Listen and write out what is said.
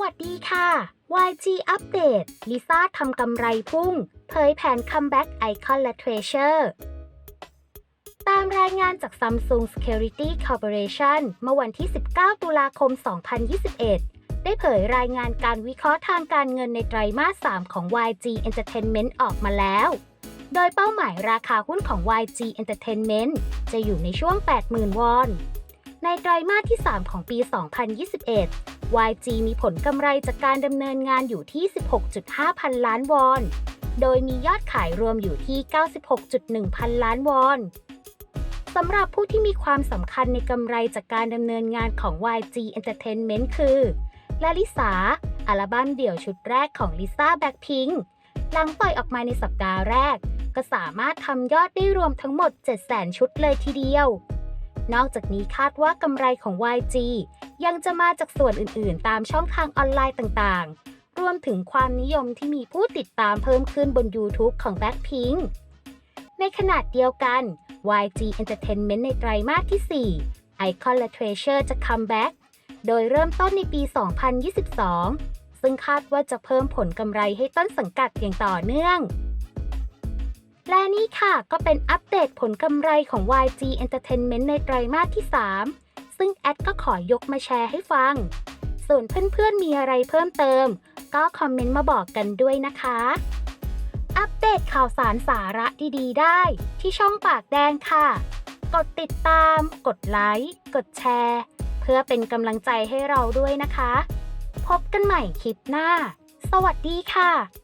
วัสดีค่ะ YG อัปเดตลิซ่าทำกำไรพุ่ง เผยแผนคัมแบ็กไอคอนและ Treasure ตามรายงานจาก Samsung Security Corporation เมื่อวันที่ 19 ตุลาคม 2021 ได้เผยรายงานการวิเคราะห์ทางการเงินในไตรมาส 3 ของ YG Entertainment ออกมาแล้ว โดยเป้าหมายราคาหุ้นของ YG Entertainment จะอยู่ในช่วง 80,000 วอน ในไตรมาสที่ 3 ของปี 2021 YG มีผลกำไรจากการดำเนินงานอยู่ที่ 16.5 พันล้านวอน โดยมียอดขายรวมอยู่ที่ 96.1 พันล้านวอนสำหรับผู้ที่มีความสำคัญในกำไรจากการดำเนินงานของ YG Entertainment คือลาลิสาอัลบั้มเดี่ยวชุดแรกของลิซ่าแบ็คพิงหลังปล่อยออกมาในสัปดาห์แรก ก็สามารถทำยอดได้รวมทั้งหมด 700,000 ชุดเลยทีเดียว นอกจากนี้คาดว่ากำไรของ YG ยังจะมาจากส่วนอื่นๆ ตามช่องทางออนไลน์ต่างๆ รวมถึงความนิยมที่มีผู้ติดตามเพิ่มขึ้นบน YouTube ของ Blackpink ในขณะเดียวกัน YG Entertainment ในไตรมาสที่ 4 Icon และ Treasure จะคัมแบ็กโดยเริ่มต้นในปี 2022 ซึ่งคาดว่าจะเพิ่มผลกำไรให้ต้นสังกัดอย่างต่อเนื่อง และนี่ค่ะก็เป็นอัปเดตผลกำไรของ YG Entertainment ในไตรมาสที่ 3 ซึ่งแอดก็ขอยกมาแชร์ให้ฟัง ส่วนเพื่อนๆมีอะไรเพิ่มเติม ก็คอมเมนต์มาบอกกันด้วยนะคะ อัปเดตข่าวสารสาระดีๆ ได้ที่ช่องปากแดงค่ะ กดติดตาม กดไลค์ กดแชร์ เพื่อเป็นกำลังใจให้เราด้วยนะคะ พบกันใหม่คลิปหน้า สวัสดีค่ะ